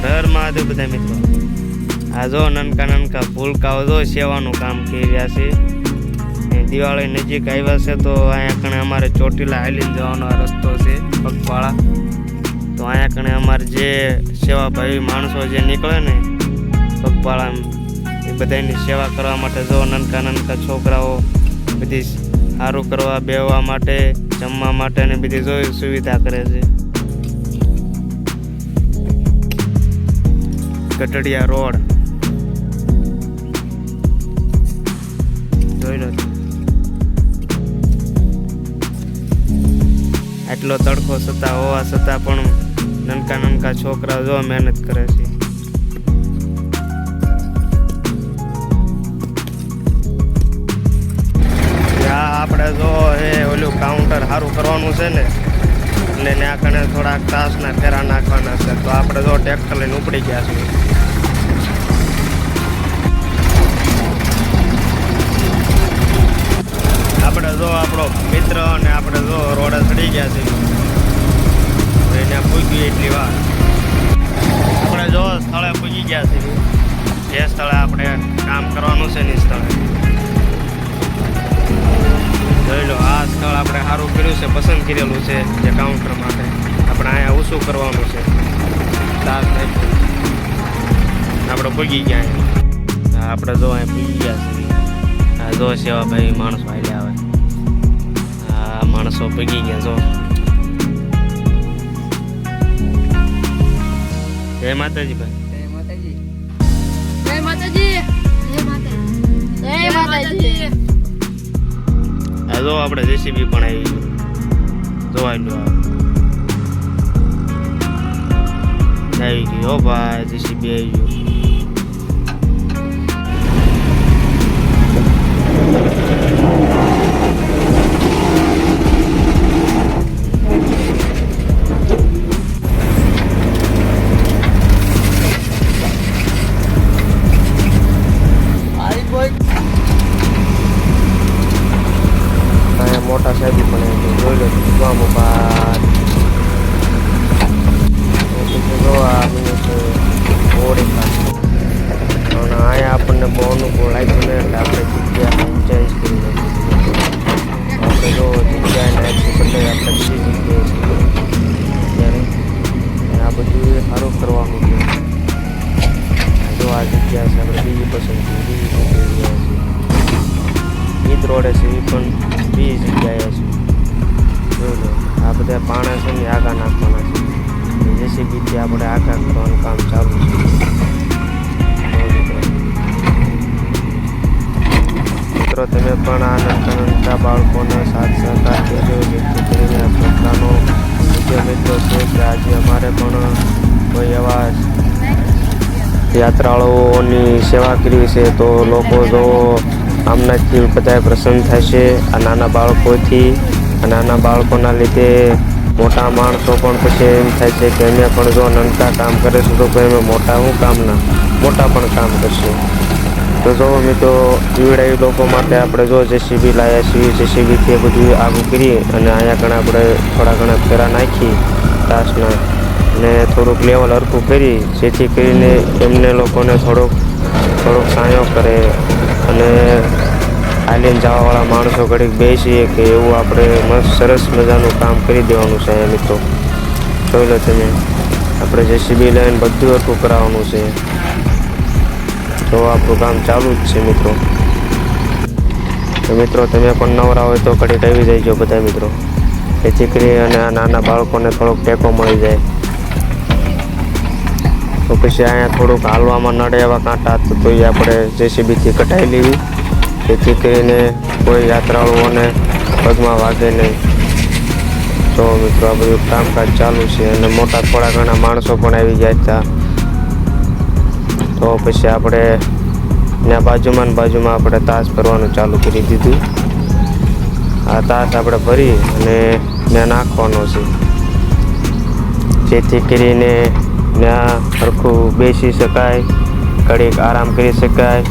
હર હર મહાદેવ બધા મિત્રો. આ જો નનકા નનકા ભૂલકાઓ જો સેવાનું કામ કરી રહ્યા છે. દિવાળી નજીક આવ્યા છે તો અહીંયા કણે અમારે ચોટીલા હાલીને જવાનો રસ્તો છે, પગપાળા. તો અહીંયા કણે અમારે જે સેવાભાવી માણસો જે નીકળે ને, પગપાળા એ બધાની સેવા કરવા માટે જો નનકા નનકા છોકરાઓ બધી સારું કરવા બેહવા માટે, જમવા માટે ને બધી જોઈ સુવિધા કરે છે. ગઢડિયા રોડ. જોઈ લો. આટલો તડકો છતાં હોવા છતાં પણ નનકા નનકા છોકરા જો મહેનત કરે છે. આપણે જો એ ઓલું કાઉન્ટર સારું કરવાનું છે ને, એટલે ત્યાં કણે થોડાક તાસના ફેરા નાખવાના છે. તો આપણે જો ટ્રેક્ટર લઈને ઉપડી ગયા છીએ. મિત્ર અને આપણે જો રોડે ચડી ગયા છે. એને પૂગ્યું એટલી વાર. આપણે જો સ્થળે પૂગી ગયા છે. જે સ્થળે આપણે કામ કરવાનું છે ને સ્થળે. જોઈ લો, આ સ્થળ આપણે સારું કર્યું છે, પસંદ કરેલું છે, જે કાઉન્ટર માટે આપણે અહીંયા ઓછું કરવાનું છે. આપણે પૂગી ગયા. આપણે જો અહીંયા પૂગી ગયા છે. આ જો સેવા ભાઈ માણસો આવેલા આવે. માણસો પૂગી ગયા છો જય માતાજી ભાઈ. જય માતાજી. જય માતાજી. જય માતાજી. આ જો આપણે જેસીબી પણ આવી ગયું જોવા લો આવી ગયું ભાઈ જેસીબી આવી ગયું અનુકૂળ લાગ્યું એટલે આપણે કરી નાખી આપણે જો જગ્યાએ નાખી બદલે આપણે બીજી જગ્યાએ છીએ. અત્યારે આ બધું સારું કરવાનું છે. જો આ જગ્યા છે, આપણે બીજી પસંદ બીજી જગ્યાએ એ રોડે છે, એ પણ બીજી જગ્યાએ છે. જોઈ આ બધા પાણા છે ને આગા નાખવાના છે. જેસીબીથી આપણે આગા કરવાનું કામ ચાલુ છે. મિત્રો, તમે પણ આ નાના નાના બાળકોને સાથ સહકાર કરજો જેથી કરીને આ છોકરાનો બીજો મિત્રો છે કે આજે અમારે પણ કોઈ એવા યાત્રાળુઓની સેવા કરવી છે, તો લોકો જો આમનાથી બધા પ્રસન્ન થશે, આ નાના બાળકોથી, આ નાના બાળકોના લીધે મોટા માણસો પણ પછી એમ થાય છે કે અમે પણ જો નાનકા કામ કરે છે, તો અમે મોટા હું કામના મોટા પણ કામ કરશે. તો જો મિત્રો જીવડાવી લોકો માટે આપણે જો જેસીબી લાવ્યા છીએ જેસીબીથી બધું આગું કરી અને અહીંયા કણે આપણે થોડા ઘણા ફેરા નાખી તાસના અને થોડુંક લેવલ હરખું કરી, જેથી કરીને એમને લોકોને થોડોક થોડોક સાયો કરે અને હાલીને જવાવાળા માણસો ઘડીક બેસીએ કે એવું આપણે મસ્ત સરસ મજાનું કામ કરી દેવાનું છે મિત્રો. જોઈ લો તમે, આપણે જેસીબી લઈને બધું હરખું કરાવવાનું છે. તો આપણું કામ ચાલુ જ છે, મિત્રો. તો મિત્રો, તમે પણ નવરા હોય તો ઘડીક આવી જઈજો બધા મિત્રો. જેથી કરી અને આ નાના બાળકોને થોડોક ટેકો મળી જાય. તો પછી અહીંયા થોડુંક હાલવામાં નડે એવા કાંટા હતા તો એ આપણે જેસીબીથી કટાઈ લેવી. જેથી કરીને કોઈ યાત્રાળુઓને પગમાં વાગે નહીં. તો મિત્રો, આ બધું કામકાજ ચાલુ છે અને મોટા થોડા ઘણા માણસો પણ આવી ગયા હતા તો પછી આપણે ત્યાં બાજુમાં બાજુમાં આપણે તાસ ભરવાનું ચાલુ કરી દીધું. આ તાસ આપણે ભરી અને ત્યાં નાખવાનો છે. જેથી કરીને ત્યાં સરખું બેસી શકાય, ઘડીક આરામ કરી શકાય.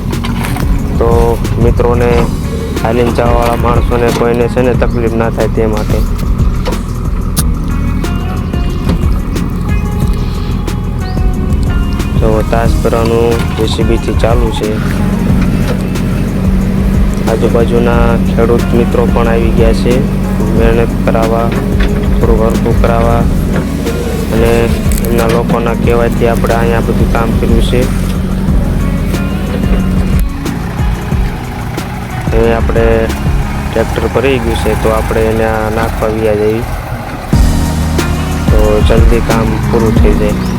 તો મિત્રોને હાલીને જવાવાળા માણસોને કોઈને છે ને તકલીફ ના થાય તે માટે. તાસ કરવાનું જેસીબીથી ચાલુ છે. આજુબાજુના ખેડૂત મિત્રો પણ આવી ગયા છે. મહેનત કરાવવા, થોડું હરકું કરાવવા અને એમના લોકોના કહેવાથી આપણે અહીંયા બધું કામ કર્યું છે. એ આપણે ટ્રેક્ટર ભરાઈ ગયું છે તો આપણે એને નાખવા વ્યા જઈએ. તો જલ્દી કામ પૂરું થઈ જાય.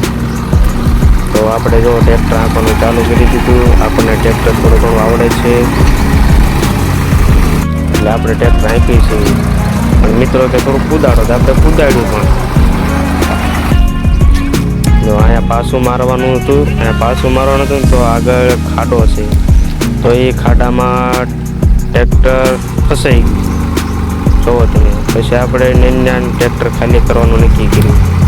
તો આપણે જો ટ્રેક્ટર આંકવાનું ચાલુ કરી દીધું. આપણને ટ્રેક્ટર થોડું ઘણું આવડે છે. એટલે આપણે ટ્રેક્ટર આંકી છીએ પણ મિત્રો કે થોડું કુદાડો તો આપણે કુદાડ્યું પણ. જો અહીંયા પાછું મારવાનું હતું. અહીંયા પાછું મારવાનું હતું તો આગળ ખાડો છે. તો એ ખાડામાં ટ્રેક્ટર ફસાઈ ગયું. જોવો તમે. પછી આપણે નેન્યાન ટ્રેક્ટર ખાલી કરવાનું નક્કી કર્યું.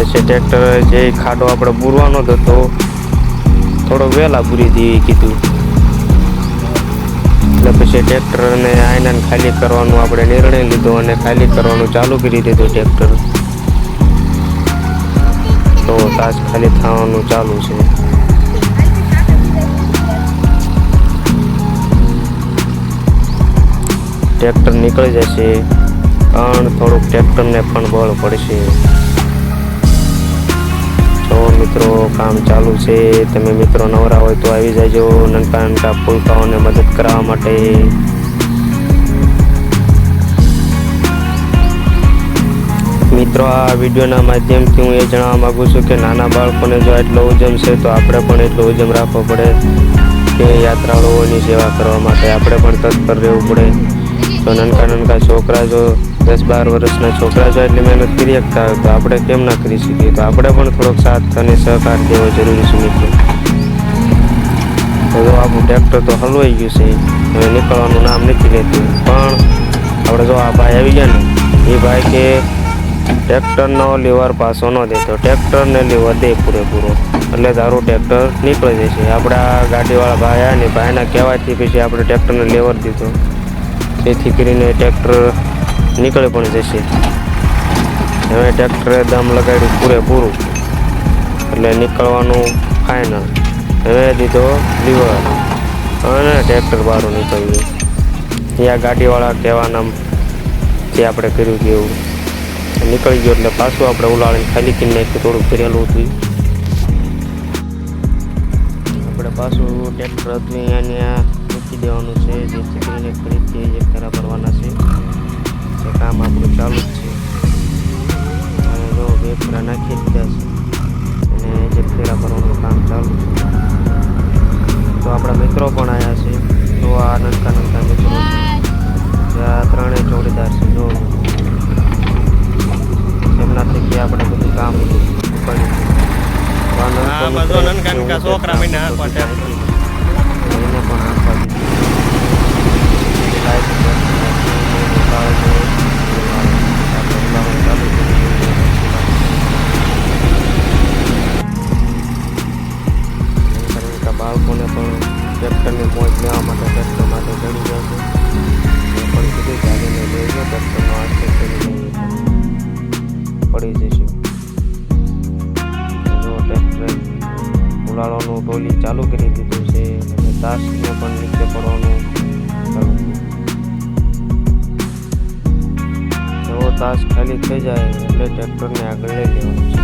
પછી ટ્રેક્ટર જે ખાડો આપણે બુરવાનો હતો, થોડો વહેલા પૂરી દેવી કીધું. એટલે પછી ટ્રેક્ટરને આયનાને ખાલી કરવાનું આપણે નિર્ણય લીધો અને ખાલી કરવાનું ચાલુ કરી દીધું ટ્રેક્ટર. તો તાજ ખાલી થવાનું ચાલુ છે. ટ્રેક્ટર નીકળી જશે. પણ થોડુંક ટ્રેક્ટરને પણ બળ પડશે. તો મિત્રો, કામ ચાલુ છે. તમે મિત્રો નવરા હોય તો આવી જાયજો નાનકા નાનકા ફૂલકાઓને મદદ કરાવવા માટે. મિત્રો, આ વિડીયોના માધ્યમથી હું એ જણાવવા માગું છું કે નાના બાળકોને જો એટલો ઉજમ છે, તો આપણે પણ એટલો ઉજમ રાખવો પડે કે યાત્રાળુઓની સેવા કરવા માટે. આપણે પણ તત્પર રહેવું પડે. તો નાનકા નાનકા છોકરા જો દસ બાર વર્ષના છોકરા જો એટલી મહેનત કરી શકતા હોય, તો આપણે કેમ ના કરી શકીએ? તો આપણે પણ થોડોક સાથ અને સહકાર દેવો જરૂરી છે મિત્રો. તો આપણું ટ્રેક્ટર તો હલવાઈ ગયું છે, હવે નીકળવાનું નામ નથી લેતું. પણ આપણે જો આ ભાઈ આવી ગયા ને, એ ભાઈ કે ટ્રેક્ટરનો લીવર પાછો ન દેતો ટ્રેક્ટરને લીવર દે પૂરેપૂરો. એટલે તારું ટ્રેક્ટર નીકળી જશે. આપણા ગાડીવાળા ભાઈ આવ્યા ને, ભાઈના કહેવાથી પછી આપણે ટ્રેક્ટરને લેવર દીધો. જેથી કરીને ટ્રેક્ટર નીકળી પણ જશે. હવે ટ્રેક્ટરે દમ લગાડ્યું પૂરેપૂરું. એટલે નીકળવાનું ફાઇનલ હવે દીધો લીવર. અને ટ્રેક્ટર બહાર નીકળ્યું. ત્યાં ગાડીવાળા કહેવાના જે આપણે કર્યું એવું. નીકળી ગયો એટલે પાછું આપણે ઉલાળીને ખાલી કરીને નાખ્યું થોડુંક ભરેલું હતું. આપણે પાછું ટ્રેક્ટર હતું, અહીંયા મૂકી દેવાનું છે. જેથી કરીને ફરીથી એક ફેરા ભરવાના છે. એ કામ આપણું ચાલુ જ છે. અને જો બે ફેરા નાખી દીધા છે. અને જે ફેરા ભરવાનું કામ ચાલુ છે. તો આપણા મિત્રો પણ આવ્યા છે. તો આ નાનકા નાનકા મિત્રો. છે આ ત્રણેય જોડીદાર છે. જો. એમના થકી આપણે બધું કામ ઉપાડ્યું છે. છોકરા. એને પણ ઉલાળવાનું ટોલી ચાલુ કરી દીધું છે અને તાસને પણ નીચે પડવાનું જો તાસ ખાલી થઈ જાય એટલે ટ્રેક્ટરને આગળ લઈ લેવાનું છે.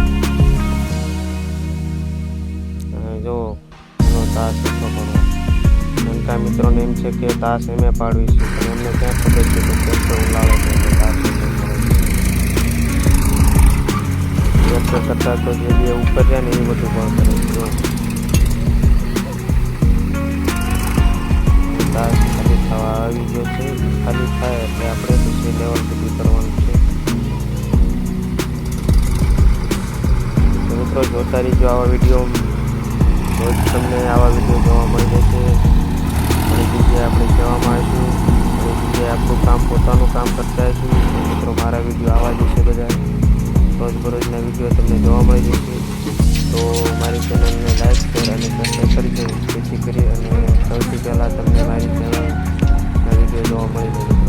અને જો તાસ એટલો પડવો. નાનકા મિત્રોને એમ છે કે તાસ એમે પાડવી છે, પણ એમને ક્યાં ખબર છે કે ટ્રેક્ટર ઉલાળે છે ટ્રેક્ટર કરતાં તો જે બે ઉપર જાય ને એ બધું પણ કરે છે. તાસ ખાલી થવા આવી ગયો છે. ખાલી થાય એટલે આપણે દૂસરી લેવલ સુધી કરવાનું છે. મિત્રો જોતા રહીજો આવા વીડિયો રોજ તમને આવા વીડિયો જોવા મળી જશે ઘણી જગ્યાએ આપણે કહેવામાં આવીશું ઘણી જગ્યાએ આપણું કામ પોતાનું કામ કરતા આવીશું મિત્રો, મારા વીડિયો આવા જ છે બધા. રોજબરોજના વીડિયો તમને જોવા મળી જશે. તો મારી ચેનલને લાઈક શેર અને સબસ્ક્રાઈબ કરજો જેથી કરી અને સૌથી પહેલાં તમને મારી ચેનલના વીડિયો જોવા મળી જાય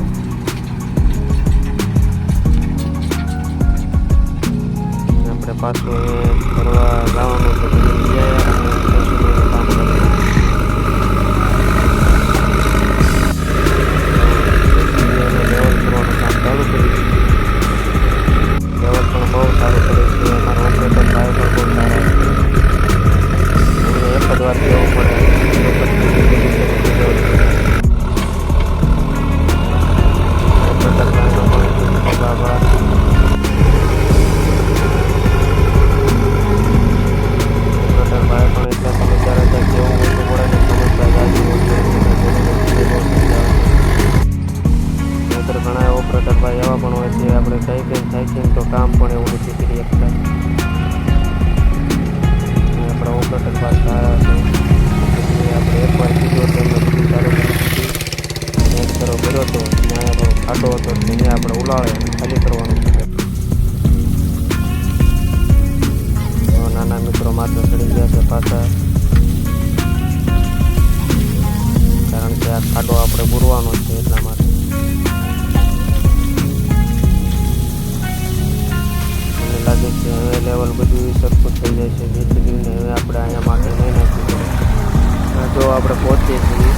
આપણે પાછું ફરવા જવાનું કઈ કઈ થાય છે તો કામ પણ એવું નથી કરી શકતા અને આપણા ઓપરેટર ભાઈ સારા છે એટલે આપણે એકવાર કીધું તો એમને બધું સારું કરી દીધું એક કરો કર્યો હતો ત્યાં આપણો ખાડો હતો ત્યાં આપણે ઉલાળે અને ખાલી કરવાનું છે તો નાના મિત્રો માત્ર ચડી ગયા છે પાછા કારણ કે આ ખાડો આપણે પૂરવાનો છે એટલા માટે લાગે છે. હવે લેવલ બધું સરખું થઈ જાય છે. જેથી કરીને હવે આપણે અહીંયા માટે નહીં નાખી આ જો આપણે પહોંચીએ છીએ.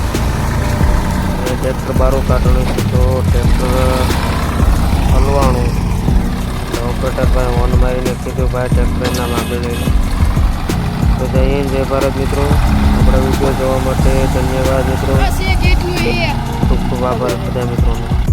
અને ટ્રેક્ટર બારું કાઢવાનું છે તો ટ્રેક્ટર હલવાનું. તો ઓપરેટર ભાઈ હોર્ન મારીને કીધું ભાઈ ટ્રેક્ટર ના લાંબે લઈને તો જય હિન્દ જય ભારત મિત્રો. આપણા વીડિયો જોવા માટે ધન્યવાદ મિત્રો. બસ એક એટલું એ. ખૂબ ખૂબ આભાર બધા મિત્રોનો.